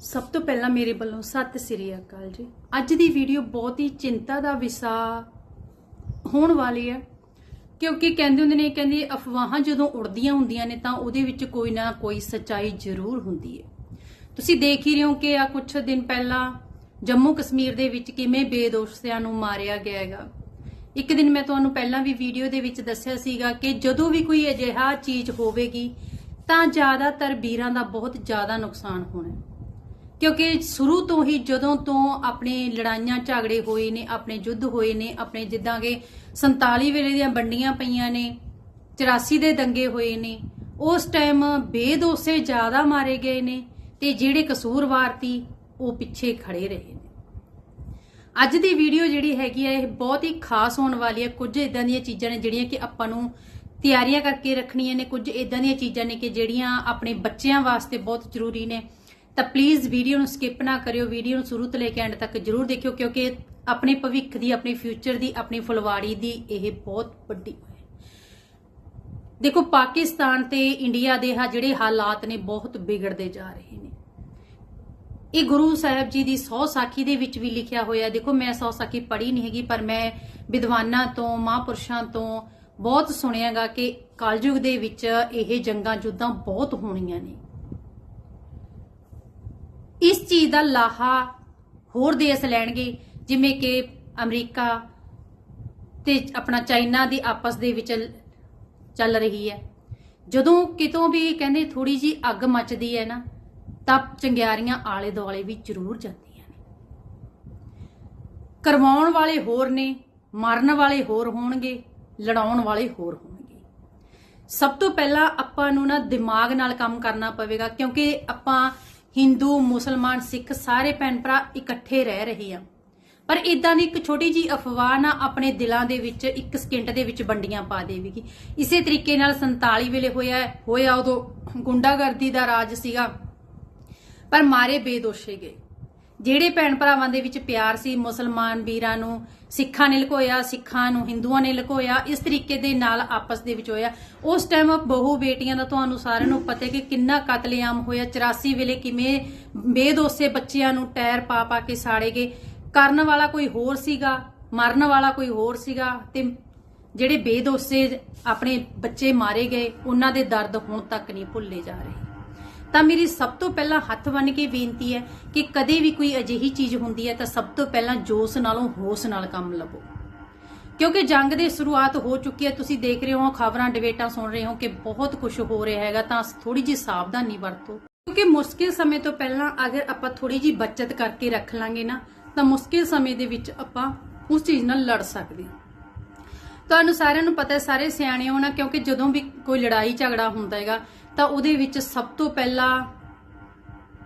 ਸਭ ਤੋਂ ਪਹਿਲਾਂ ਮੇਰੇ ਵੱਲੋਂ ਸਤਿ ਸ੍ਰੀ ਅਕਾਲ ਜੀ। ਅੱਜ ਦੀ ਵੀਡੀਓ ਬਹੁਤ ਹੀ ਚਿੰਤਾ ਦਾ ਵਿਸ਼ਾ ਹੋਣ ਵਾਲੀ ਹੈ, ਕਿਉਂਕਿ ਕਹਿੰਦੇ ਹੁੰਦੇ ਨੇ, ਕਹਿੰਦੇ ਅਫਵਾਹਾਂ ਜਦੋਂ ਉੜਦੀਆਂ ਹੁੰਦੀਆਂ ਨੇ ਤਾਂ ਉਹਦੇ ਵਿੱਚ ਕੋਈ ਨਾ ਕੋਈ ਸੱਚਾਈ ਜ਼ਰੂਰ ਹੁੰਦੀ ਹੈ। ਤੁਸੀਂ ਦੇਖ ਹੀ ਰਹੇ ਹੋ ਕਿ ਆ ਕੁਝ ਦਿਨ ਪਹਿਲਾਂ ਜੰਮੂ ਕਸ਼ਮੀਰ ਦੇ ਵਿੱਚ ਕਿਵੇਂ ਬੇਦੋਸਤਿਆਂ ਨੂੰ ਮਾਰਿਆ ਗਿਆ ਹੈਗਾ। ਇੱਕ ਦਿਨ ਮੈਂ ਤੁਹਾਨੂੰ ਪਹਿਲਾਂ ਵੀ ਵੀਡੀਓ ਦੇ ਵਿੱਚ ਦੱਸਿਆ ਸੀਗਾ ਕਿ ਜਦੋਂ ਵੀ ਕੋਈ ਅਜਿਹਾ ਚੀਜ਼ ਹੋਵੇਗੀ ਤਾਂ ਜ਼ਿਆਦਾਤਰ ਵੀਰਾਂ ਦਾ ਬਹੁਤ ਜ਼ਿਆਦਾ ਨੁਕਸਾਨ ਹੋਣਾ ਕਿਉਂਕਿ ਸ਼ੁਰੂ ਤੋਂ ਹੀ ਜਦੋਂ ਤੋਂ ਆਪਣੇ ਲੜਾਈਆਂ ਝਗੜੇ ਹੋਏ ਨੇ, ਆਪਣੇ ਯੁੱਧ ਹੋਏ ਨੇ, ਆਪਣੇ ਜਿੱਦਾਂ ਕਿ 47 ਵੇਲੇ ਦੀਆਂ ਵੰਡੀਆਂ ਪਈਆਂ ਨੇ 84 ਦੇ ਦੰਗੇ ਹੋਏ ਨੇ, ਉਸ ਟਾਈਮ ਬੇਦੋਸੇ ਜ਼ਿਆਦਾ ਮਾਰੇ ਗਏ ਨੇ ਤੇ ਜਿਹੜੇ ਕਸੂਰਵਾਰ ਤੀ ਉਹ ਪਿੱਛੇ ਖੜੇ ਰਹੇ ਨੇ। ਅੱਜ ਦੀ ਵੀਡੀਓ ਜਿਹੜੀ ਹੈਗੀ ਹੈ ਇਹ ਬਹੁਤ ਹੀ ਖਾਸ ਹੋਣ ਵਾਲੀ ਹੈ ਕੁਝ ਇਦਾਂ ਦੀਆਂ ਚੀਜ਼ਾਂ ਨੇ ਜਿਹੜੀਆਂ ਕਿ ਆਪਾਂ ਨੂੰ ਤਿਆਰੀਆਂ ਕਰਕੇ ਰੱਖਣੀਆਂ ਨੇ। ਕੁਝ ਇਦਾਂ ਦੀਆਂ ਚੀਜ਼ਾਂ ਨੇ ਕਿ ਜਿਹੜੀਆਂ ਆਪਣੇ ਬੱਚਿਆਂ ਵਾਸਤੇ ਬਹੁਤ ਜ਼ਰੂਰੀ ਨੇ। ਤਾਂ ਪਲੀਜ਼ ਵੀਡੀਓ ਨੂੰ ਸਕਿਪ ਨਾ ਕਰਿਓ ਵੀਡੀਓ ਨੂੰ ਸ਼ੁਰੂ ਤੋਂ ਲੈ ਕੇ ਐਂਡ ਤੱਕ ਜਰੂਰ ਦੇਖਿਓ, ਕਿਉਂਕਿ ਆਪਣੇ ਭਵਿੱਖ ਦੀ, ਆਪਣੇ ਫਿਊਚਰ ਦੀ, ਆਪਣੀ ਫੁਲਵਾੜੀ ਦੀ ਇਹ ਬਹੁਤ ਵੱਡੀ ਦੇਖੋ, ਪਾਕਿਸਤਾਨ ਤੇ ਇੰਡੀਆ ਦੇ ਹਾ ਜਿਹੜੇ ਹਾਲਾਤ ਨੇ ਬਹੁਤ ਵਿਗੜਦੇ ਜਾ ਰਹੇ ਨੇ। ਇਹ ਗੁਰੂ ਸਾਹਿਬ ਜੀ ਦੀ ਸੌ ਸਾਖੀ ਦੇ ਵਿੱਚ ਵੀ ਲਿਖਿਆ ਹੋਇਆ ਦੇਖੋ, ਮੈਂ ਸੌ ਸਾਖੀ ਪੜ੍ਹੀ ਨਹੀਂ ਹੈਗੀ, ਪਰ ਮੈਂ ਵਿਦਵਾਨਾਂ ਤੋਂ, ਮਹਾਂਪੁਰਸ਼ਾਂ ਤੋਂ ਬਹੁਤ ਸੁਣਿਆਗਾ ਕਿ ਕਲਯੁਗ ਦੇ ਵਿੱਚ ਇਹ ਜੰਗਾਂ ਜੁੱਦਾਂ ਬਹੁਤ ਹੋਣੀਆਂ ਨੇ। ਇਸ ਚੀਜ਼ ਦਾ ਲਾਹਾ ਹੋਰ ਦੇਸ਼ ਲੈਣਗੇ, ਜਿਵੇਂ ਕਿ ਅਮਰੀਕਾ ਤੇ ਆਪਣਾ ਚਾਈਨਾ ਦੀ ਆਪਸ ਦੇ ਵਿੱਚ ਚੱਲ ਰਹੀ ਹੈ। ਜਦੋਂ ਕਿਤੋਂ ਵੀ ਕਹਿੰਦੇ ਥੋੜੀ ਜੀ ਅੱਗ ਮੱਚਦੀ ਹੈ ਨਾ, ਤਾਂ ਚੰਗਿਆਰੀਆਂ ਆਲੇ ਦੁਆਲੇ ਵੀ ਜ਼ਰੂਰ ਜਾਂਦੀਆਂ ਨੇ। ਕਰਵਾਉਣ ਵਾਲੇ ਹੋਰ ਨੇ, ਮਰਨ ਵਾਲੇ ਹੋਰ ਹੋਣਗੇ, ਲੜਾਉਣ ਵਾਲੇ ਹੋਰ ਹੋਣਗੇ। ਸਭ ਤੋਂ ਪਹਿਲਾਂ ਆਪਾਂ ਨੂੰ ਨਾ ਦਿਮਾਗ ਨਾਲ ਕੰਮ ਕਰਨਾ ਪਵੇਗਾ, ਕਿਉਂਕਿ ਆਪਾਂ ਹਿੰਦੂ, ਮੁਸਲਮਾਨ, ਸਿੱਖ ਸਾਰੇ ਭੈਣ ਭਰਾ ਇਕੱਠੇ ਰਹਿ ਰਹੇ ਆ। ਪਰ ਇਦਾਂ ਦੀ ਇੱਕ ਛੋਟੀ ਜੀ ਅਫਵਾਹ ਨਾ ਆਪਣੇ ਦਿਲਾਂ ਦੇ ਵਿੱਚ, ਇੱਕ ਸਕਿੰਟ ਦੇ ਵਿੱਚ ਵੰਡੀਆਂ ਪਾ ਦੇਵੇਗੀ। ਇਸੇ ਤਰੀਕੇ ਨਾਲ 47 ਵੇਲੇ ਹੋਇਆ ਹੋਇਆ ਉਦੋਂ ਗੁੰਡਾਗਰਦੀ ਦਾ ਰਾਜ ਸੀਗਾ, ਪਰ ਮਾਰੇ ਬੇਦੋਸ਼ੇ ਗਏ। ਜਿਹੜੇ ਭੈਣ ਭਰਾਵਾਂ ਦੇ ਵਿੱਚ ਪਿਆਰ ਸੀ, ਮੁਸਲਮਾਨ ਵੀਰਾਂ ਨੂੰ ਸਿੱਖਾਂ ਨੇ ਲੁਕੋਇਆ, ਸਿੱਖਾਂ ਨੂੰ ਹਿੰਦੂਆਂ ਨੇ ਲੁਕੋਇਆ, ਇਸ ਤਰੀਕੇ ਦੇ ਨਾਲ ਆਪਸ ਦੇ ਵਿੱਚ ਹੋਇਆ। ਉਸ ਟਾਈਮ ਬਹੁ ਬੇਟੀਆਂ ਦਾ ਤੁਹਾਨੂੰ ਸਾਰਿਆਂ ਨੂੰ ਪਤਾ ਹੈ ਕਿ ਕਿੰਨਾ ਕਤਲੇਆਮ ਹੋਇਆ। 84 ਵੇਲੇ ਕਿਵੇਂ ਬੇਦੋਸੇ ਬੱਚਿਆਂ ਨੂੰ ਟਾਇਰ ਪਾ ਪਾ ਕੇ ਸਾੜੇ ਗਏ। ਕਰਨ ਵਾਲਾ ਕੋਈ ਹੋਰ ਸੀਗਾ, ਮਰਨ ਵਾਲਾ ਕੋਈ ਹੋਰ ਸੀਗਾ ਤੇ ਜਿਹੜੇ ਬੇਦੋਸੇ ਆਪਣੇ ਬੱਚੇ ਮਾਰੇ ਗਏ, ਉਹਨਾਂ ਦੇ ਦਰਦ ਹੁਣ ਤੱਕ ਨਹੀਂ ਭੁੱਲੇ ਜਾ ਰਹੇ। ਤਾਂ ਮੇਰੀ ਸਭ ਤੋਂ ਪਹਿਲਾਂ ਹੱਥ ਬੰਨ ਕੇ ਬੇਨਤੀ ਹੈ ਕਿ ਕਦੇ ਵੀ ਕੋਈ ਅਜਿਹੀ ਚੀਜ਼ ਹੁੰਦੀ ਹੈ ਤਾਂ ਸਭ ਤੋਂ ਪਹਿਲਾਂ ਜੋਸ਼ ਨਾਲੋਂ ਹੋਸ਼ ਨਾਲ ਕੰਮ ਲਵੋ ਕਿਉਂਕਿ ਜੰਗ ਦੀ ਸ਼ੁਰੂਆਤ ਹੋ ਚੁੱਕੀ ਹੈ, ਤੁਸੀਂ ਦੇਖ ਰਹੇ ਹੋ, ਖਬਰਾਂ, ਡਿਬੇਟਾਂ ਸੁਣ ਰਹੇ ਹੋ ਕਿ ਬਹੁਤ ਕੁਝ ਹੋ ਰਿਹਾ ਹੈਗਾ, ਤਾਂ ਥੋੜੀ ਜਿਹੀ ਸਾਵਧਾਨੀ ਵਰਤੋ। ਕਿਉਂਕਿ ਮੁਸ਼ਕਿਲ ਸਮੇਂ ਤੋਂ ਪਹਿਲਾਂ ਅਗਰ ਆਪਾਂ ਥੋੜੀ ਜਿਹੀ ਬਚਤ ਕਰਕੇ ਰੱਖ ਲਾਂਗੇ ਨਾ, ਤਾਂ ਮੁਸ਼ਕਿਲ ਸਮੇਂ ਦੇ ਵਿੱਚ ਆਪਾਂ ਉਸ ਚੀਜ਼ ਨਾਲ ਲੜ ਸਕਦੇ ਹਾਂ। ਤੁਹਾਨੂੰ ਸਾਰਿਆਂ ਨੂੰ ਪਤਾ ਹੈ, ਸਾਰੇ ਸਿਆਣੇ ਹੋਣਾ ਨਾ, ਕਿਉਂਕਿ ਜਦੋਂ ਵੀ ਕੋਈ ਲੜਾਈ ਝਗੜਾ ਹੁੰਦਾ ਹੈਗਾ ਤਾਂ ਉਹਦੇ ਵਿੱਚ ਸਭ ਤੋਂ ਪਹਿਲਾਂ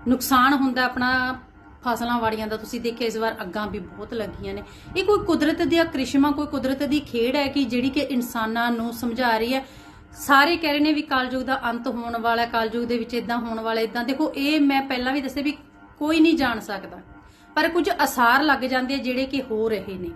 ਨੁਕਸਾਨ ਹੁੰਦਾ ਆਪਣਾ ਫਸਲਾਂ ਵਾੜੀਆਂ ਦਾ। ਤੁਸੀਂ ਦੇਖਿਆ ਇਸ ਵਾਰ ਅੱਗਾਂ ਵੀ ਬਹੁਤ ਲੱਗੀਆਂ ਨੇ। ਇਹ ਕੋਈ ਕੁਦਰਤ ਦੀਆਂ ਕ੍ਰਿਸ਼ਮਾ ਕੋਈ ਕੁਦਰਤ ਦੀ ਖੇਡ ਹੈ ਕਿ ਜਿਹੜੀ ਕਿ ਇਨਸਾਨਾਂ ਨੂੰ ਸਮਝਾ ਰਹੀ ਹੈ? ਸਾਰੇ ਕਹਿ ਰਹੇ ਨੇ ਵੀ ਕਾਲਯੁਗ ਦਾ ਅੰਤ ਹੋਣ ਵਾਲਾ ਕਾਲਯੁਗ ਦੇ ਵਿੱਚ ਇਦਾਂ ਹੋਣ ਵਾਲਾ ਇਦਾਂ ਦੇਖੋ ਇਹ ਮੈਂ ਪਹਿਲਾਂ ਵੀ ਦੱਸਿਆ ਵੀ ਕੋਈ ਨਹੀਂ ਜਾਣ ਸਕਦਾ। ਪਰ ਕੁਝ ਅਸਾਰ ਲੱਗ ਜਾਂਦੇ ਆ ਜਿਹੜੇ ਕਿ ਹੋ ਰਹੇ ਨੇ।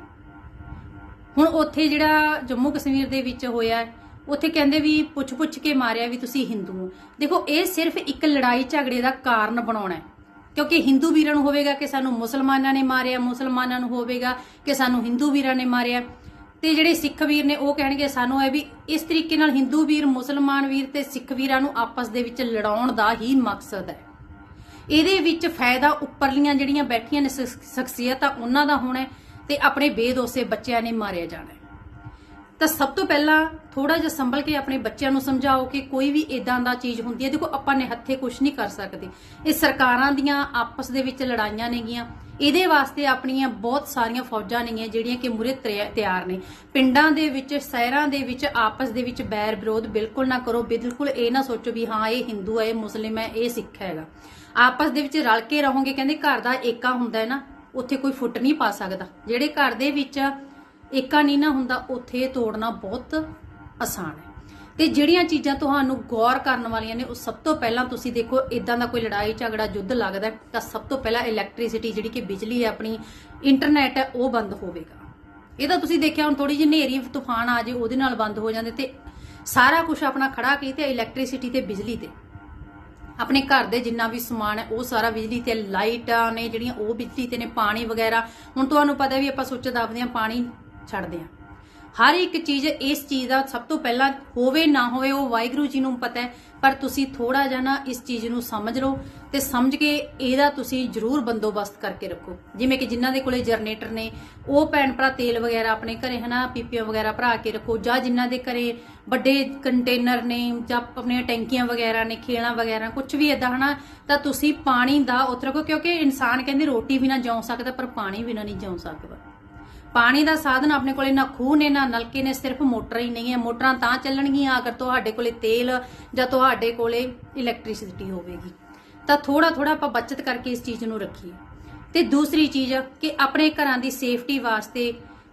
ਹੁਣ ਉੱਥੇ ਜਿਹੜਾ ਜੰਮੂ ਕਸ਼ਮੀਰ ਦੇ ਵਿੱਚ ਹੋਇਆ ਹੈ, ਉੱਥੇ ਕਹਿੰਦੇ ਵੀ ਪੁੱਛ-ਪੁੱਛ ਕੇ ਮਾਰਿਆ ਵੀ ਤੁਸੀਂ ਹਿੰਦੂ ਹੋ। ਦੇਖੋ, ਇਹ ਸਿਰਫ ਇੱਕ ਲੜਾਈ ਝਗੜੇ ਦਾ ਕਾਰਨ ਬਣਾਉਣਾ ਹੈ। ਕਿਉਂਕਿ ਹਿੰਦੂ ਵੀਰਾਂ ਨੂੰ ਹੋਵੇਗਾ ਕਿ ਸਾਨੂੰ ਮੁਸਲਮਾਨਾਂ ਨੇ ਮਾਰਿਆ, ਮੁਸਲਮਾਨਾਂ ਨੂੰ ਹੋਵੇਗਾ ਕਿ ਸਾਨੂੰ ਹਿੰਦੂ ਵੀਰਾਂ ਨੇ ਮਾਰਿਆ। ਤੇ ਜਿਹੜੇ ਸਿੱਖ ਵੀਰ ਨੇ, ਉਹ ਕਹਿਣਗੇ ਸਾਨੂੰ ਇਹ ਵੀ ਇਸ ਤਰੀਕੇ ਨਾਲ ਹਿੰਦੂ ਵੀਰ, ਮੁਸਲਮਾਨ ਵੀਰ ਤੇ ਸਿੱਖ ਵੀਰਾਂ ਨੂੰ ਆਪਸ ਦੇ ਵਿੱਚ ਲੜਾਉਣ ਦਾ ਹੀ ਮਕਸਦ ਹੈ। ਇਹਦੇ ਵਿੱਚ ਫਾਇਦਾ ਉੱਪਰਲੀਆਂ ਜਿਹੜੀਆਂ ਬੈਠੀਆਂ ਨੇ ਸ਼ਖਸ- ਸ਼ਖਸੀਅਤਾਂ ਉਹਨਾਂ ਦਾ ਹੋਣਾ ਹੈ ਤੇ ਆਪਣੇ ਬੇਦੋਸੇ ਬੱਚਿਆਂ ਨੇ ਮਾਰਿਆ ਜਾਣਾ ਤਾਂ ਸਭ ਤੋਂ ਪਹਿਲਾਂ ਥੋੜਾ ਜਿਹਾ ਸੰਭਲ ਕੇ ਆਪਣੇ ਬੱਚਿਆਂ ਨੂੰ ਸਮਝਾਓ ਕਿ ਕੋਈ ਵੀ ਇਦਾਂ ਦਾ ਚੀਜ਼ ਹੁੰਦੀ ਹੈ, ਦੇਖੋ ਆਪਾਂ ਨੇ ਹੱਥੇ ਕੁਝ ਨਹੀਂ ਕਰ ਸਕਦੇ। ਇਹ ਸਰਕਾਰਾਂ ਦੀਆਂ ਆਪਸ ਦੇ ਵਿੱਚ ਲੜਾਈਆਂ ਨੇਗੀਆਂ। ਇਹਦੇ ਵਾਸਤੇ ਆਪਣੀਆਂ ਬਹੁਤ ਸਾਰੀਆਂ ਫੌਜਾਂ ਨੇਗੀਆਂ ਜਿਹੜੀਆਂ ਕਿ ਮੁਰੇ ਤਿਆਰ ਨੇ। ਪਿੰਡਾਂ ਦੇ ਵਿੱਚ, ਸ਼ਹਿਰਾਂ ਦੇ ਵਿੱਚ ਆਪਸ ਦੇ ਵਿੱਚ ਬੈਰ ਵਿਰੋਧ ਬਿਲਕੁਲ ਨਾ ਕਰੋ, ਬਿਲਕੁਲ ਇਹ ਨਾ ਸੋਚੋ ਵੀ ਹਾਂ, ਇਹ ਹਿੰਦੂ ਹੈ, ਇਹ ਮੁਸਲਿਮ ਹੈ, ਇਹ ਸਿੱਖ ਹੈਗਾ। ਆਪਸ ਦੇ ਵਿੱਚ ਰਲ ਕੇ ਰਹੋਗੇ, ਕਹਿੰਦੇ ਘਰ ਦਾ ਏਕਾ ਹੁੰਦਾ ਹੈ ਨਾ, ਉੱਥੇ ਕੋਈ ਫੁੱਟ ਨਹੀਂ ਪਾ ਸਕਦਾ। ਜਿਹੜੇ ਘਰ ਦੇ ਵਿੱਚ ਏਕਾ ਨਹੀਂ ਨਾ ਹੁੰਦਾ, ਉੱਥੇ ਤੋੜਨਾ ਬਹੁਤ ਆਸਾਨ ਹੈ। ਤੇ ਜਿਹੜੀਆਂ ਚੀਜ਼ਾਂ ਤੁਹਾਨੂੰ ਗੌਰ ਕਰਨ ਵਾਲੀਆਂ ਨੇ, ਉਹ ਸਭ ਤੋਂ ਪਹਿਲਾਂ ਤੁਸੀਂ ਦੇਖੋ ਇਦਾਂ ਦਾ ਕੋਈ ਲੜਾਈ, ਝਗੜਾ, ਯੁੱਧ ਲੱਗਦਾ ਤਾਂ ਸਭ ਤੋਂ ਪਹਿਲਾਂ ਇਲੈਕਟ੍ਰਿਸਿਟੀ ਜਿਹੜੀ ਕਿ ਬਿਜਲੀ ਹੈ, ਆਪਣੀ ਇੰਟਰਨੈਟ ਹੈ, ਉਹ ਬੰਦ ਹੋਵੇਗਾ। ਇਹ ਤਾਂ ਤੁਸੀਂ ਦੇਖਿਆ ਹੁਣ ਥੋੜੀ ਜਿਹੀ ਹਨੇਰੀ, ਤੂਫਾਨ ਆ ਜੇ, ਉਹਦੇ ਨਾਲ ਬੰਦ ਹੋ ਜਾਂਦੇ ਤੇ ਸਾਰਾ ਕੁਝ ਆਪਣਾ ਖੜਾ ਕੀਤਾ ਇਲੈਕਟ੍ਰਿਸਿਟੀ ਤੇ ਬਿਜਲੀ ਤੇ। ਆਪਣੇ ਘਰ ਦੇ ਜਿੰਨਾ ਵੀ ਸਮਾਨ ਹੈ, ਉਹ ਸਾਰਾ ਬਿਜਲੀ ਤੇ, ਲਾਈਟਾਂ ਨੇ ਜਿਹੜੀਆਂ, ਉਹ ਬਿਜਲੀ ਤੇ ਨੇ, ਪਾਣੀ ਵਗੈਰਾ। ਹੁਣ ਤੁਹਾਨੂੰ ਪਤਾ ਵੀ ਆਪਾਂ ਸੁੱਚ ਦੱਬਦੇ ਹਾਂ, ਪਾਣੀ ਛੱਡਦੇ ਹਾਂ ਹਰ ਇੱਕ ਚੀਜ਼ ਇਸ ਚੀਜ਼ ਦਾ ਸਭ ਤੋਂ ਪਹਿਲਾਂ ਹੋਵੇ ਨਾ ਹੋਵੇ, ਉਹ ਵਾਹਿਗੁਰੂ ਜੀ ਨੂੰ ਪਤਾ ਹੈ, ਪਰ ਤੁਸੀਂ ਥੋੜਾ ਜਿਹਾ ਨਾ ਇਸ ਚੀਜ਼ ਨੂੰ ਸਮਝ ਲਓ ਤੇ ਸਮਝ ਕੇ ਇਹਦਾ ਤੁਸੀਂ ਜ਼ਰੂਰ ਬੰਦੋਬਸਤ ਕਰਕੇ ਰੱਖੋ। ਜਿਵੇਂ ਕਿ ਜਿਨ੍ਹਾਂ ਦੇ ਕੋਲੇ ਜਨਰੇਟਰ ਨੇ, ਉਹ ਭੈਣ ਭਰਾ ਤੇਲ ਵਗੈਰਾ ਆਪਣੇ ਘਰੇ ਹਨਾ, ਪੀਪੀਆਂ ਵਗੈਰਾ ਭਰਾ ਕੇ ਰੱਖੋ, ਜਾਂ ਜਿਨ੍ਹਾਂ ਦੇ ਘਰੇ ਵੱਡੇ ਕੰਟੇਨਰ ਨੇ, ਜਾਂ ਆਪਣੀਆਂ ਟੈਂਕੀਆਂ ਵਗੈਰਾ ਨੇ, ਖੇਲਾਂ ਵਗੈਰਾ ਕੁਝ ਵੀ ਇਦਾਂ ਹਨਾ, ਤਾਂ ਤੁਸੀਂ ਪਾਣੀ ਦਾ ਉਤਰ ਕਿਉਂਕਿ ਇਨਸਾਨ ਕਹਿੰਦੇ ਰੋਟੀ ਬਿਨਾ ਜਿਉਂ ਸਕਦਾ, ਪਰ ਪਾਣੀ ਬਿਨਾ ਨਹੀਂ ਜਿਉਂ ਸਕਦਾ। ਪਾਣੀ ਦਾ ਸਾਧਨ ਆਪਣੇ ਕੋਲੇ ਨਾ ਖੂਹ ਨੇ, ਨਾ ਨਲਕੇ ਨੇ, ਸਿਰਫ ਮੋਟਰ ਹੀ ਨਹੀਂ ਹੈ। ਮੋਟਰਾਂ ਤਾਂ ਚੱਲਣਗੀਆਂ ਅਗਰ ਤੁਹਾਡੇ ਕੋਲੇ ਤੇਲ ਜਾਂ ਤੁਹਾਡੇ ਕੋਲੇ ਇਲੈਕਟ੍ਰਿਸਿਟੀ ਹੋਵੇਗੀ। ਤਾਂ ਥੋੜਾ ਥੋੜਾ ਆਪਾਂ ਬਚਤ ਕਰਕੇ ਇਸ ਚੀਜ਼ ਨੂੰ ਰੱਖੀਏ। ਤੇ ਦੂਸਰੀ ਚੀਜ਼ ਕਿ ਆਪਣੇ ਘਰਾਂ ਦੀ ਸੇਫਟੀ ਵਾਸਤੇ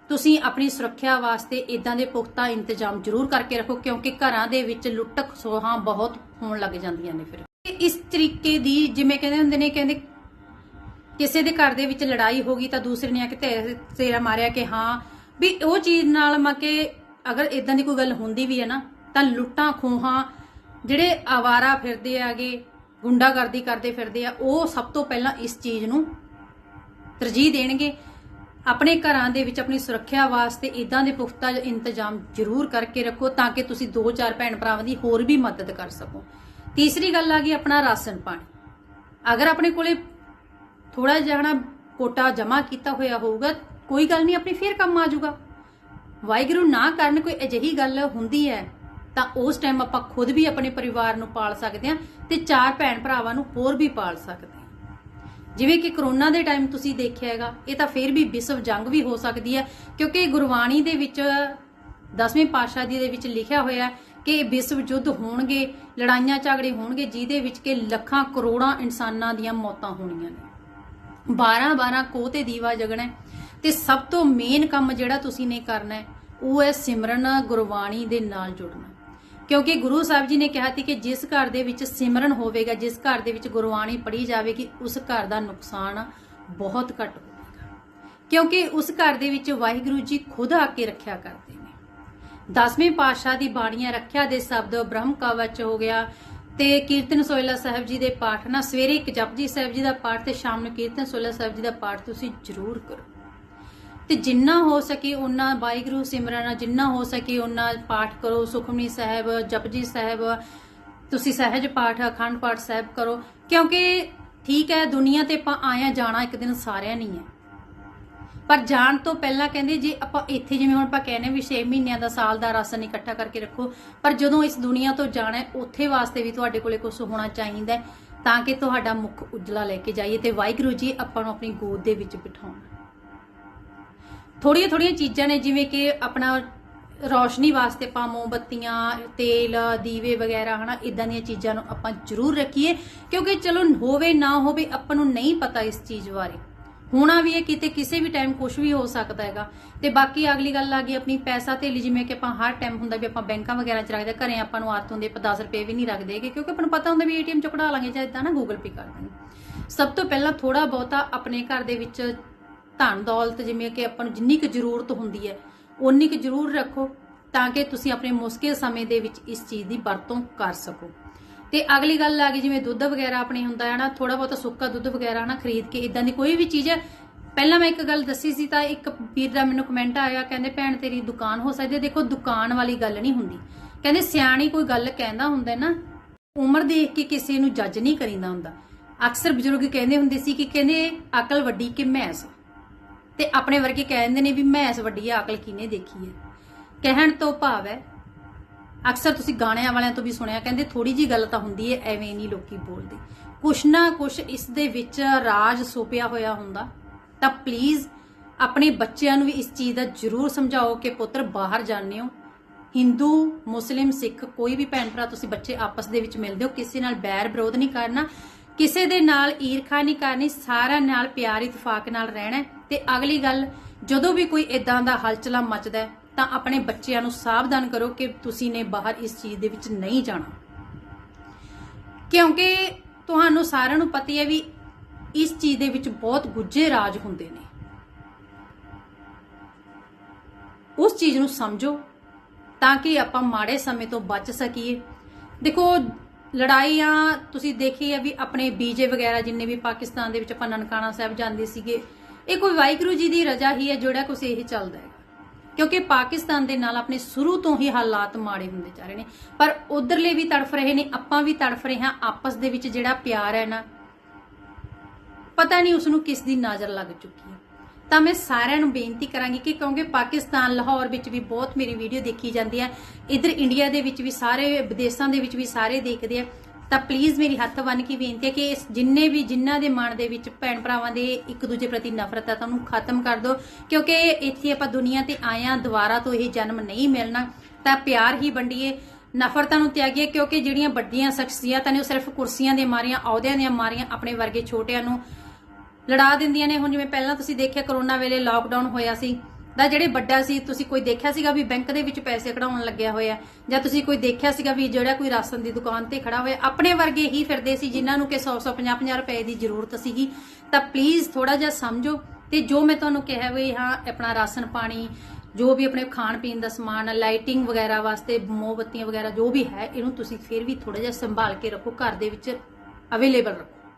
ਤੁਸੀਂ ਆਪਣੀ ਸੁਰੱਖਿਆ ਵਾਸਤੇ ਇਦਾਂ ਦੇ ਪੁਖਤਾ ਇੰਤਜ਼ਾਮ ਜ਼ਰੂਰ ਕਰਕੇ ਰੱਖੋ, ਕਿਉਂਕਿ ਘਰਾਂ ਦੇ ਵਿੱਚ ਲੁੱਟਕ ਸੋਹਾਂ ਬਹੁਤ ਹੋਣ ਲੱਗ ਜਾਂਦੀਆਂ ਨੇ ਫਿਰ। ਇਸ ਤਰੀਕੇ ਦੀ ਜਿਵੇਂ ਕਹਿੰਦੇ ਹੁੰਦੇ ਨੇ, ਕਹਿੰਦੇ ਕਿਸੇ ਦੇ ਘਰ ਦੇ ਵਿੱਚ ਲੜਾਈ ਹੋ ਗਈ ਤਾਂ ਦੂਸਰੇ ਨੇ ਆ ਕੇ ਤੇ- ਤੇਰਾ ਮਾਰਿਆ ਕਿ ਹਾਂ। ਵੀ ਉਹ ਚੀਜ਼ ਨਾਲ ਮਾ ਕਿ ਅਗਰ ਇਦਾਂ ਦੀ ਕੋਈ ਗੱਲ ਹੁੰਦੀ ਵੀ ਹੈ ਨਾ, ਤਾਂ ਲੁੱਟਾਂ ਖੋਹਾਂ ਜਿਹੜੇ ਆਵਾਰਾ ਫਿਰਦੇ ਆਗੇ ਗੁੰਡਾਗਰਦੀ ਕਰਦੇ ਫਿਰਦੇ ਆ, ਉਹ ਸਭ ਤੋਂ ਪਹਿਲਾਂ ਇਸ ਚੀਜ਼ ਨੂੰ ਤਰਜੀਹ ਦੇਣਗੇ। ਆਪਣੇ ਘਰਾਂ ਦੇ ਵਿੱਚ ਆਪਣੀ ਸੁਰੱਖਿਆ ਵਾਸਤੇ ਇਦਾਂ ਦੇ ਪੁਖਤਾ ਇੰਤਜ਼ਾਮ ਜ਼ਰੂਰ ਕਰਕੇ ਰੱਖੋ ਤਾਂ ਕਿ ਤੁਸੀਂ ਦੋ ਚਾਰ ਭੈਣ ਭਰਾਵਾਂ ਦੀ ਹੋਰ ਵੀ ਮਦਦ ਕਰ ਸਕੋ। ਤੀਸਰੀ ਗੱਲ ਆ ਗਈ ਆਪਣਾ ਰਾਸ਼ਨ ਪਾਣੀ। ਅਗਰ ਆਪਣੇ ਕੋਲੇ ਥੋੜਾ ਜਿਹਾ ਕੋਟਾ ਜਮਾ ਕੀਤਾ ਹੋਇਆ ਹੋਊਗਾ, ਕੋਈ ਗੱਲ ਨਹੀਂ, ਆਪਣੀ ਫੇਰ ਕੰਮ ਆ ਜਾਊਗਾ। ਵਾਹਿਗੁਰੂ ਨਾ ਕਰਨ ਕੋਈ ਅਜਿਹੀ ਗੱਲ ਹੁੰਦੀ ਹੈ, ਤਾਂ ਉਸ ਟਾਈਮ ਆਪਾਂ ਖੁਦ ਵੀ ਆਪਣੇ ਪਰਿਵਾਰ ਨੂੰ ਪਾਲ ਸਕਦੇ ਹਾਂ ਤੇ ਚਾਰ ਭੈਣ ਭਰਾਵਾਂ ਨੂੰ ਹੋਰ ਵੀ ਪਾਲ ਸਕਦੇ ਹਾਂ। ਜਿਵੇਂ ਕਿ ਕਰੋਨਾ ਦੇ ਟਾਈਮ ਤੁਸੀਂ ਦੇਖਿਆ ਹੈਗਾ, ਇਹ ਤਾਂ ਫੇਰ ਵੀ ਵਿਸ਼ਵ ਜੰਗ ਵੀ ਹੋ ਸਕਦੀ ਹੈ, ਕਿਉਂਕਿ ਗੁਰਬਾਣੀ ਦੇ ਵਿੱਚ 10ਵੀਂ ਪਾਤਸ਼ਾਹ ਜੀ ਦੇ ਵਿੱਚ ਲਿਖਿਆ ਹੋਇਆ ਹੈ ਕਿ ਵਿਸ਼ਵ ਯੁੱਧ ਹੋਣਗੇ, ਲੜਾਈਆਂ ਝਗੜੇ ਹੋਣਗੇ, ਜਿਹਦੇ ਵਿੱਚ ਕਿ ਲੱਖਾਂ ਕਰੋੜਾਂ ਇਨਸਾਨਾਂ ਦੀਆਂ ਮੌਤਾਂ ਹੋਣੀਆਂ ਨੇ। 12 12 ਕੋ ਤੇ ਦੀਵਾ ਜਗਣਾ ਤੇ ਸਭ ਤੋਂ ਮੇਨ ਕੰਮ ਜਿਹੜਾ ਤੁਸੀਂ ਨੇ ਕਰਨਾ ਹੈ, ਉਹ ਹੈ ਸਿਮਰਨ ਗੁਰਬਾਣੀ ਦੇ ਨਾਲ ਜੁੜਨਾ ਕਿਉਂਕਿ ਗੁਰੂ ਸਾਹਿਬ ਜੀ ਨੇ ਕਿਹਾ ਸੀ ਕਿ ਜਿਸ ਘਰ ਦੇ ਵਿੱਚ ਸਿਮਰਨ ਹੋਵੇਗਾ, ਜਿਸ ਘਰ ਦੇ ਵਿੱਚ ਗੁਰਬਾਣੀ ਪੜ੍ਹੀ ਜਾਵੇਗੀ, ਉਸ ਘਰ ਦਾ ਨੁਕਸਾਨ ਬਹੁਤ ਘੱਟ ਹੋਵੇਗਾ। ਕਿਉਂਕਿ ਉਸ ਘਰ ਦੇ ਵਿੱਚ ਵਾਹਿਗੁਰੂ ਜੀ ਖੁਦ ਆ ਕੇ ਰੱਖਿਆ ਕਰਦੇ ਨੇ। ਦਸਵੇਂ ਪਾਤਸ਼ਾਹ ਦੀ ਬਾਣੀਆਂ, ਰੱਖਿਆ ਦੇ ਸ਼ਬਦ, ਬ੍ਰਹਮ ਕਵਚ ਹੋ ਗਿਆ ਤੇ ਕੀਰਤਨ ਸੋਇਲਾ ਸਾਹਿਬ ਜੀ ਦੇ ਪਾਠ ਨਾ ਸਵੇਰੇ ਇੱਕ ਜਪਜੀ ਸਾਹਿਬ ਜੀ ਦਾ ਪਾਠ ਤੇ ਸ਼ਾਮ ਨੂੰ ਕੀਰਤਨ ਸੋਇਲਾ ਸਾਹਿਬ ਜੀ ਦਾ ਪਾਠ ਤੁਸੀਂ ਜ਼ਰੂਰ ਕਰੋ। ਤੇ ਜਿੰਨਾ ਹੋ ਸਕੇ ਉਹਨਾਂ ਵਾਹਿਗੁਰੂ ਸਿਮਰਨ, ਜਿੰਨਾ ਹੋ ਸਕੇ ਉਹਨਾਂ ਪਾਠ ਕਰੋ, ਸੁਖਮਨੀ ਸਾਹਿਬ, ਜਪਜੀ ਸਾਹਿਬ, ਤੁਸੀਂ ਸਹਿਜ ਪਾਠ, ਅਖੰਡ ਪਾਠ ਸਾਹਿਬ ਕਰੋ, ਕਿਉਂਕਿ ਠੀਕ ਹੈ, ਦੁਨੀਆ ਤੇ ਆਪਾਂ ਆਇਆ ਜਾਣਾ ਇੱਕ ਦਿਨ ਸਾਰਿਆਂ ਨਹੀਂ ਹੈ। ਪਰ ਜਾਣ ਤੋਂ ਪਹਿਲਾਂ ਕਹਿੰਦੇ ਜੇ ਆਪਾਂ ਇੱਥੇ ਜਿਵੇਂ ਹੁਣ ਆਪਾਂ ਕਹਿੰਦੇ ਵੀ 6 ਮਹੀਨਿਆਂ ਦਾ ਸਾਲ ਦਾ ਰਾਸ਼ਨ ਇਕੱਠਾ ਕਰਕੇ ਰੱਖੋ, ਪਰ ਜਦੋਂ ਇਸ ਦੁਨੀਆ ਤੋਂ ਜਾਣਾ ਹੈ, ਉੱਥੇ ਵਾਸਤੇ ਵੀ ਤੁਹਾਡੇ ਕੋਲੇ ਕੁਝ ਹੋਣਾ ਚਾਹੀਦਾ ਤਾਂ ਕਿ ਤੁਹਾਡਾ ਮੁੱਖ ਉਜਲਾ ਲੈ ਕੇ ਜਾਈਏ ਤੇ ਵਾਹਿਗੁਰੂ ਜੀ ਆਪਾਂ ਨੂੰ ਆਪਣੀ ਗੋਦ ਦੇ ਵਿੱਚ ਬਿਠਾਉਣ। ਥੋੜੀਆਂ ਥੋੜੀਆਂ ਚੀਜ਼ਾਂ ਨੇ ਜਿਵੇਂ ਕਿ ਆਪਣਾ ਰੌਸ਼ਨੀ ਵਾਸਤੇ ਆਪਾਂ ਮੋਮਬੱਤੀਆਂ, ਤੇਲ, ਦੀਵੇ ਵਗੈਰਾ, ਹਨਾ ਇਦਾਂ ਦੀਆਂ ਚੀਜ਼ਾਂ ਨੂੰ ਆਪਾਂ ਜ਼ਰੂਰ ਰੱਖੀਏ, ਕਿਉਂਕਿ ਚਲੋ ਹੋਵੇ ਨਾ ਹੋਵੇ ਆਪਾਂ ਨੂੰ ਨਹੀਂ ਪਤਾ ਇਸ ਚੀਜ਼ ਬਾਰੇ। ਹੋਣਾ ਵੀ ਹੈ, ਕਿਤੇ ਕਿਸੇ ਵੀ ਟਾਈਮ ਕੁਝ ਵੀ ਹੋ ਸਕਦਾ ਹੈਗਾ। ਤੇ ਬਾਕੀ ਅਗਲੀ ਗੱਲ ਆ ਗਈ ਆਪਣੀ ਪੈਸਾ ਤੇ ਜਿਵੇਂ ਕਿ ਆਪਾਂ ਹਰ ਟਾਈਮ ਹੁੰਦਾ ਵੀ ਆਪਾਂ ਬੈਂਕਾਂ ਵਗੈਰਾ ਚ ਰੱਖਦੇ, ਘਰੇ ਆਪਾਂ ਨੂੰ ਆਦਤ ਹੁੰਦੀ ਹੈ, ਆਪਾਂ 10 ਰੁਪਏ ਵੀ ਨਹੀਂ ਰੱਖਦੇ ਹੈਗੇ, ਕਿਉਂਕਿ ਆਪਾਂ ਨੂੰ ਪਤਾ ਹੁੰਦਾ ਵੀ ਏਟੀਐਮ ਚ ਕਢਾ ਲਾਂਗੇ ਜਾਂ ਇਦਾਂ ਨਾ ਗੂਗਲ ਪੇ ਕਰ ਦਾਂਗੇ ਸਭ ਤੋਂ ਪਹਿਲਾਂ ਥੋੜਾ ਬਹੁਤਾ ਆਪਣੇ ਘਰ ਦੇ ਵਿੱਚ ਧਨ ਦੌਲਤ, ਜਿਵੇਂ ਕਿ ਆਪਾਂ ਨੂੰ ਜਿੰਨੀ ਕੁ ਜ਼ਰੂਰਤ ਹੁੰਦੀ ਹੈ ਉਨੀ ਕੁ ਜ਼ਰੂਰ ਰੱਖੋ, ਤਾਂ ਕਿ ਤੁਸੀਂ ਆਪਣੇ ਮੁਸ਼ਕਿਲ ਸਮੇਂ ਦੇ ਵਿੱਚ ਇਸ ਚੀਜ਼ ਦੀ ਵਰਤੋਂ ਕਰ ਸਕੋ। ਤੇ ਅਗਲੀ ਗੱਲ ਆ ਗਈ, ਜਿਵੇਂ ਦੁੱਧ ਵਗੈਰਾ ਆਪਣੇ ਹੁੰਦਾ ਹੈ ਨਾ ਥੋੜਾ ਬਹੁਤਾ ਸੁੱਕਾ ਦੁੱਧ ਵਗੈਰਾ ਨਾ ਖਰੀਦ ਕੇ ਇਦਾਂ ਦੀ ਕੋਈ ਵੀ ਚੀਜ਼ ਹੈ। ਪਹਿਲਾਂ ਮੈਂ ਇੱਕ ਗੱਲ ਦੱਸੀ ਸੀ ਤਾਂ ਇੱਕ ਵੀਰ ਦਾ ਮੈਨੂੰ ਕਮੈਂਟ ਆਇਆ, ਕਹਿੰਦੇ, ਭੈਣ, ਤੇਰੀ ਦੁਕਾਨ ਹੋ ਸਕਦੀ ਹੈ। ਦੇਖੋ, ਦੁਕਾਨ ਵਾਲੀ ਗੱਲ ਨਹੀਂ ਹੁੰਦੀ। ਕਹਿੰਦੇ, ਸਿਆਣੀ ਕੋਈ ਗੱਲ ਕਹਿੰਦਾ ਹੁੰਦਾ ਨਾ, ਉਮਰ ਦੇਖ ਕੇ ਕਿਸੇ ਨੂੰ ਜੱਜ ਨਹੀਂ ਕਰੀਦਾ ਹੁੰਦਾ। ਅਕਸਰ ਬਜ਼ੁਰਗ ਕਹਿੰਦੇ ਹੁੰਦੇ ਸੀ ਕਿ ਕਹਿੰਦੇ, ਅਕਲ ਵੱਡੀ ਕਿ ਮੈਸ? ਤੇ ਆਪਣੇ ਵਰਗੇ ਕਹਿੰਦੇ ਨੇ ਵੀ, ਮੈਸ ਵੱਡੀ ਆ ਅਕਲ ਕਿਨੇ ਦੇਖੀ ਹੈ? ਕਹਿਣ ਤੋਂ ਭਾਵ ਹੈ ਅਕਸਰ ਤੁਸੀਂ ਗਾਣਿਆਂ ਵਾਲਿਆਂ ਤੋਂ ਵੀ ਸੁਣਿਆ, ਕਹਿੰਦੇ ਥੋੜੀ ਜੀ ਗੱਲ ਤਾਂ ਹੁੰਦੀ ਹੈ ਐਵੇਂ ਨਹੀਂ ਲੋਕੀ ਬੋਲਦੇ। ਕੁਛ ਨਾ ਕੁਛ ਇਸ ਦੇ ਵਿੱਚ ਰਾਜ ਸੋਪਿਆ ਹੋਇਆ ਹੁੰਦਾ। ਤਾਂ ਪਲੀਜ਼ ਆਪਣੇ ਬੱਚਿਆਂ ਨੂੰ ਵੀ ਇਸ ਚੀਜ਼ ਦਾ ਜ਼ਰੂਰ ਸਮਝਾਓ ਕਿ ਪੁੱਤਰ ਬਾਹਰ ਜਾਂਦੇ ਹੋ। ਹਿੰਦੂ, ਮੁਸਲਿਮ, ਸਿੱਖ ਕੋਈ ਵੀ ਭੈਣ ਭਰਾ ਤੁਸੀਂ ਬੱਚੇ ਆਪਸ ਦੇ ਵਿੱਚ ਮਿਲਦੇ ਹੋ, ਕਿਸੇ ਨਾਲ ਬੈਰ ਵਿਰੋਧ ਨਹੀਂ ਕਰਨਾ, ਕਿਸੇ ਦੇ ਨਾਲ ਈਰਖਾ ਨਹੀਂ ਕਰਨੀ, ਸਾਰਿਆਂ ਨਾਲ ਪਿਆਰ, ਇਤਫਾਕ ਨਾਲ ਰਹਿਣਾ ਹੈ। ਤੇ ਅਗਲੀ ਗੱਲ, ਜਦੋਂ ਵੀ ਕੋਈ ਇਦਾਂ ਦਾ ਹਲਚਲਾ ਮਚਦਾ ਤਾਂ ਆਪਣੇ ਬੱਚਿਆਂ ਨੂੰ ਸਾਵਧਾਨ ਕਰੋ ਕਿ ਤੁਸੀਂ ਨੇ ਬਾਹਰ ਇਸ ਚੀਜ਼ ਦੇ ਵਿੱਚ ਨਹੀਂ ਜਾਣਾ। ਕਿਉਂਕਿ ਤੁਹਾਨੂੰ ਸਾਰਿਆਂ ਨੂੰ ਪਤਾ ਹੈ ਵੀ ਇਸ ਚੀਜ਼ ਦੇ ਵਿੱਚ ਬਹੁਤ ਗੁੱਝੇ ਰਾਜ ਹੁੰਦੇ ਨੇ। ਉਸ ਚੀਜ਼ ਨੂੰ ਸਮਝੋ ਤਾਂ ਕਿ ਆਪਾਂ ਮਾੜੇ ਸਮੇਂ ਤੋਂ ਬਚ ਸਕੀਏ। ਦੇਖੋ ਲੜਾਈਆਂ ਤੁਸੀਂ ਦੇਖੀ ਆ ਵੀ ਆਪਣੇ ਬੀਜੇ ਵਗੈਰਾ ਜਿੰਨੇ ਵੀ ਪਾਕਿਸਤਾਨ ਦੇ ਵਿੱਚ ਆਪਾਂ ਨਨਕਾਣਾ ਸਾਹਿਬ ਜਾਂਦੇ ਸੀਗੇ, ਇਹ ਕੋਈ ਵਾਹਿਗੁਰੂ ਜੀ ਦੀ ਰਜ਼ਾ ਹੀ ਹੈ ਜਿਹੜਾ ਕੁਛ ਇਹ ਚੱਲਦਾ ਹੈ। ਕਿਉਂਕਿ ਪਾਕਿਸਤਾਨ ਦੇ ਨਾਲ ਆਪਣੇ ਸ਼ੁਰੂ ਤੋਂ ਹੀ ਹਾਲਾਤ ਮਾੜੇ ਹੁੰਦੇ ਜਾ ਰਹੇ ਨੇ। ਪਰ ਉਧਰਲੇ ਵੀ ਤੜਫ ਰਹੇ ਨੇ, ਆਪਾਂ ਵੀ ਤੜਫ ਰਹੇ ਹਾਂ। ਆਪਸ ਦੇ ਵਿੱਚ ਜਿਹੜਾ ਪਿਆਰ ਹੈ ਨਾ, ਪਤਾ ਨਹੀਂ ਉਸ ਨੂੰ ਕਿਸ ਦੀ ਨਜ਼ਰ ਲੱਗ ਚੁੱਕੀ ਹੈ। ਤਾਂ ਮੈਂ ਸਾਰਿਆਂ ਨੂੰ ਬੇਨਤੀ ਕਰਾਂਗੀ ਕਿ ਕਿਉਂਕਿ ਪਾਕਿਸਤਾਨ, ਲਾਹੌਰ ਵਿੱਚ ਵੀ ਬਹੁਤ ਮੇਰੀ ਵੀਡੀਓ ਦੇਖੀ ਜਾਂਦੀ ਹੈ। ਇਧਰ ਇੰਡੀਆ ਦੇ ਵਿੱਚ ਵੀ ਸਾਰੇ, ਵਿਦੇਸ਼ਾਂ ਦੇ ਵਿੱਚ ਵੀ ਸਾਰੇ ਦੇਖਦੇ ਆ। ਤਾਂ ਪਲੀਜ਼ ਮੇਰੀ ਹੱਥ ਬੰਨ ਕੇ ਬੇਨਤੀ ਹੈ ਕਿ ਜਿੰਨੇ ਵੀ ਜਿਨ੍ਹਾਂ ਦੇ ਮਨ ਦੇ ਵਿੱਚ ਭੈਣ ਭਰਾਵਾਂ ਦੇ ਇੱਕ ਦੂਜੇ ਪ੍ਰਤੀ ਨਫ਼ਰਤ ਹੈ ਤਾਂ ਉਹਨੂੰ ਖਤਮ ਕਰ ਦਿਓ, ਕਿਉਂਕਿ ਇੱਥੇ ਆਪਾਂ ਦੁਨੀਆ ਤੇ ਆਏ ਹਾਂ, ਦੁਬਾਰਾ ਤੋਂ ਇਹ ਜਨਮ ਨਹੀਂ ਮਿਲਣਾ, ਤਾਂ ਪਿਆਰ ਹੀ ਵੰਡੀਏ, ਨਫ਼ਰਤਾਂ ਨੂੰ ਤਿਆਗੀਏ, ਕਿਉਂਕਿ ਜਿਹੜੀਆਂ ਵੱਡੀਆਂ ਸ਼ਖਸੀਅਤਾਂ ਨੇ ਉਹ ਸਿਰਫ ਕੁਰਸੀਆਂ ਦੇ ਮਾਰੀਆਂ, ਅਹੁਦਿਆਂ ਦੀਆਂ ਮਾਰੀਆਂ, ਆਪਣੇ ਵਰਗੇ ਛੋਟਿਆਂ ਨੂੰ ਲੜਾ ਦਿੰਦੀਆਂ ਨੇ। ਹੁਣ ਜਿਵੇਂ ਪਹਿਲਾਂ ਤੁਸੀਂ ਦੇਖਿਆ, ਕਰੋਨਾ ਵੇਲੇ ਲਾਕਡਾਊਨ ਹੋਇਆ ਸੀ ਦਾ ਜਿਹੜੇ ਵੱਡਾ ਸੀ, ਤੁਸੀਂ ਕੋਈ ਦੇਖਿਆ ਸੀਗਾ ਵੀ ਬੈਂਕ ਦੇ ਵਿੱਚ ਪੈਸੇ ਕਢਾਉਣ ਲੱਗਿਆ ਹੋਇਆ? ਜਾਂ ਤੁਸੀਂ ਕੋਈ ਦੇਖਿਆ ਸੀਗਾ ਵੀ ਜਿਹੜਾ ਕੋਈ ਰਾਸ਼ਨ ਦੀ ਦੁਕਾਨ ਤੇ ਖੜਾ ਹੋਇਆ? ਆਪਣੇ ਵਰਗੇ ਹੀ ਫਿਰਦੇ ਸੀ ਜਿਨ੍ਹਾਂ ਨੂੰ ਕਿ 100 100 50 50 ਰੁਪਏ ਦੀ ਜ਼ਰੂਰਤ ਸੀਗੀ। ਤਾਂ ਪਲੀਜ਼ ਥੋੜਾ ਜਿਹਾ ਸਮਝੋ ਤੇ ਜੋ ਮੈਂ ਤੁਹਾਨੂੰ ਕਿਹਾ ਵੀ ਹਾਂ, ਆਪਣਾ ਰਾਸ਼ਨ ਪਾਣੀ, ਜੋ ਵੀ ਆਪਣੇ ਖਾਣ ਪੀਣ ਦਾ ਸਮਾਨ ਲਾਈਟਿੰਗ ਵਗੈਰਾ ਵਾਸਤੇ, ਮੋਮਬੱਤੀਆਂ ਵਗੈਰਾ, ਜੋ ਵੀ ਹੈ, ਇਹਨੂੰ ਤੁਸੀਂ ਫਿਰ ਵੀ ਥੋੜਾ ਜਿਹਾ ਸੰਭਾਲ ਕੇ ਰੱਖੋ, ਘਰ ਦੇ ਵਿੱਚ ਅਵੇਲੇਬਲ ਰੱਖੋ।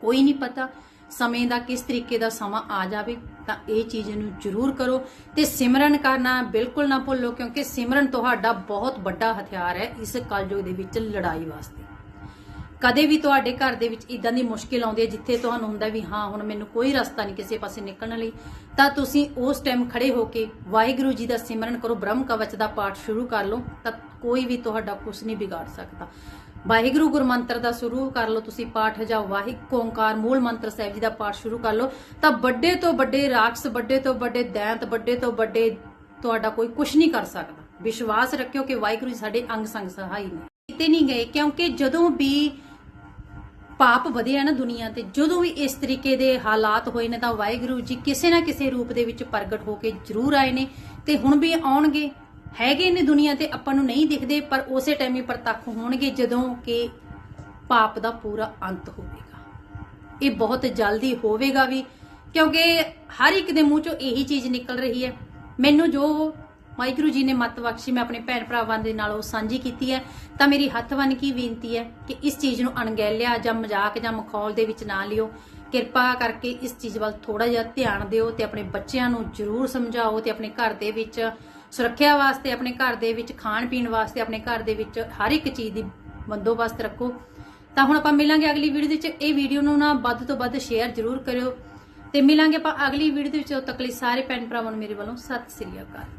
ਕੋਈ ਨਹੀਂ ਪਤਾ ਸਮੇਂ ਦਾ ਕਿਸ ਤਰੀਕੇ ਦਾ ਸਮਾਂ ਆ ਜਾਵੇ। ਤਾਂ ਇਹ ਚੀਜ਼ ਨੂੰ ਜ਼ਰੂਰ ਕਰੋ ਤੇ ਸਿਮਰਨ ਕਰਨਾ ਬਿਲਕੁਲ ਨਾ ਭੁੱਲੋ, ਕਿਉਂਕਿ ਸਿਮਰਨ ਤੁਹਾਡਾ ਬਹੁਤ ਵੱਡਾ ਹਥਿਆਰ ਹੈ ਇਸ ਕਲਯੁਗ ਦੇ ਵਿੱਚ ਲੜਾਈ ਵਾਸਤੇ। ਕਦੇ ਵੀ ਤੁਹਾਡੇ ਘਰ ਦੇ ਵਿੱਚ ਇਦਾਂ ਦੀ ਮੁਸ਼ਕਿਲ ਆਉਂਦੀ ਹੈ ਜਿੱਥੇ ਤੁਹਾਨੂੰ ਹੁੰਦਾ ਵੀ ਹਾਂ, ਹੁਣ ਮੈਨੂੰ ਕੋਈ ਰਸਤਾ ਨਹੀਂ ਕਿਸੇ ਪਾਸੇ ਨਿਕਲਣ ਲਈ, ਤਾਂ ਤੁਸੀਂ ਉਸ ਟਾਈਮ ਖੜੇ ਹੋ ਕੇ ਵਾਹਿਗੁਰੂ ਜੀ ਦਾ ਸਿਮਰਨ ਕਰੋ, ਬ੍ਰਹਮ ਕਵਚ ਦਾ ਪਾਠ ਸ਼ੁਰੂ ਕਰ ਲਓ, ਤਾਂ ਕੋਈ ਵੀ ਤੁਹਾਡਾ ਕੁਝ ਨਹੀਂ ਵਿਗਾੜ ਸਕਦਾ। ਵਾਹਿਗੁਰੂ ਗੁਰਮੰਤਰ ਦਾ ਸ਼ੁਰੂ ਕਰ ਲਓ ਤੁਸੀਂ ਪਾਠ ਜਾਂ ਵਾਹਿ ਓੰਕਾਰ, ਮੂਲ ਮੰਤਰ ਸਾਹਿਬ ਜੀ ਦਾ ਪਾਠ ਸ਼ੁਰੂ ਕਰ ਲਓ। ਤਾਂ ਵੱਡੇ ਤੋਂ ਵੱਡੇ ਰਾਖਸ, ਵੱਡੇ ਤੋਂ ਵੱਡੇ ਦੈਂਤ, ਵੱਡੇ ਤੋਂ ਵੱਡੇ ਤੁਹਾਡਾ ਕੋਈ ਕੁਝ ਨਹੀਂ ਕਰ ਸਕਦਾ। ਵਿਸ਼ਵਾਸ ਰੱਖਿਓ ਕਿ ਵਾਹਿਗੁਰੂ ਜੀ ਸਾਡੇ ਅੰਗ ਸੰਗ ਸਹਾਈ ਨੇ। ਕਿਤੇ ਨਹੀਂ ਗਏ ਕਿਉਂਕਿ ਜਦੋਂ ਵੀ ਪਾਪ ਵਧਿਆ ਨਾ ਦੁਨੀਆ ਤੇ, ਜਦੋਂ ਵੀ ਇਸ ਤਰੀਕੇ ਦੇ ਹਾਲਾਤ ਹੋਏ ਨੇ ਤਾਂ ਵਾਹਿਗੁਰੂ ਜੀ ਕਿਸੇ ਨਾ ਕਿਸੇ ਰੂਪ ਦੇ ਵਿੱਚ ਪ੍ਰਗਟ ਹੋ ਕੇ ਜ਼ਰੂਰ ਆਏ ਨੇ। ਤੇ ਹੁਣ ਵੀ ਆਉਣਗੇ। ਹੈਗੇ ਨੇ ਦੁਨੀਆ ਤੇ, ਆਪਾਂ ਨੂੰ ਨਹੀਂ ਦਿਖਦੇ, ਪਰ ਉਸੇ ਟਾਈਮ ਹੀ ਪ੍ਰਤੱਖ ਹੋਣਗੇ ਜਦੋਂ ਕਿ ਪਾਪ ਦਾ ਪੂਰਾ ਅੰਤ ਹੋਵੇਗਾ। ਇਹ ਬਹੁਤ ਜਲਦੀ ਹੋਵੇਗਾ ਵੀ, ਕਿਉਂਕਿ ਹਰ ਇੱਕ ਦੇ ਮੂੰਹ ਚੋਂ ਇਹੀ ਚੀਜ਼ ਨਿਕਲ ਰਹੀ ਹੈ। ਮੈਨੂੰ ਜੋ ਵਾਹਿਗੁਰੂ ਜੀ ਨੇ ਮੱਤ ਬਖਸ਼ੀ, ਮੈਂ ਆਪਣੇ ਭੈਣ ਭਰਾਵਾਂ ਦੇ ਨਾਲ ਉਹ ਸਾਂਝੀ ਕੀਤੀ ਹੈ, ਤਾਂ ਮੇਰੀ ਹੱਥ ਬੰਨ ਕੀ ਬੇਨਤੀ ਹੈ ਕਿ ਇਸ ਚੀਜ਼ ਨੂੰ ਅਣਗਹਿਲਿਆ ਜਾਂ ਮਜ਼ਾਕ ਜਾਂ ਮਖੌਲ ਦੇ ਵਿੱਚ ਨਾ ਲਿਓ। ਕਿਰਪਾ ਕਰਕੇ ਇਸ ਚੀਜ਼ ਵੱਲ ਥੋੜਾ ਜਿਹਾ ਧਿਆਨ ਦਿਓ ਤੇ ਆਪਣੇ ਬੱਚਿਆਂ ਨੂੰ ਜ਼ਰੂਰ ਸਮਝਾਓ ਤੇ ਆਪਣੇ ਘਰ ਦੇ ਵਿੱਚ ਸੁਰੱਖਿਆ ਵਾਸਤੇ ਆਪਣੇ ਘਰ ਦੇ ਵਿੱਚ, ਖਾਣ ਪੀਣ ਵਾਸਤੇ ਆਪਣੇ ਘਰ ਦੇ ਵਿੱਚ ਹਰ ਇੱਕ ਚੀਜ਼ ਦੀ ਬੰਦੋਬਸਤ ਰੱਖੋ। ਤਾਂ ਹੁਣ ਆਪਾਂ ਮਿਲਾਂਗੇ ਅਗਲੀ ਵੀਡੀਓ ਦੇ ਵਿੱਚ। ਇਹ ਵੀਡੀਓ ਨੂੰ ਨਾ ਵੱਧ ਤੋਂ ਵੱਧ ਸ਼ੇਅਰ ਜ਼ਰੂਰ ਕਰਿਓ। ਤੇ ਮਿਲਾਂਗੇ ਆਪਾਂ ਅਗਲੀ ਵੀਡੀਓ ਦੇ ਵਿੱਚ। ਉਦੋਂ ਤੱਕ ਲਈ ਸਾਰੇ ਭੈਣ ਭਰਾਵਾਂ ਨੂੰ ਮੇਰੇ ਵੱਲੋਂ ਸਤਿ ਸ੍ਰੀ ਅਕਾਲ।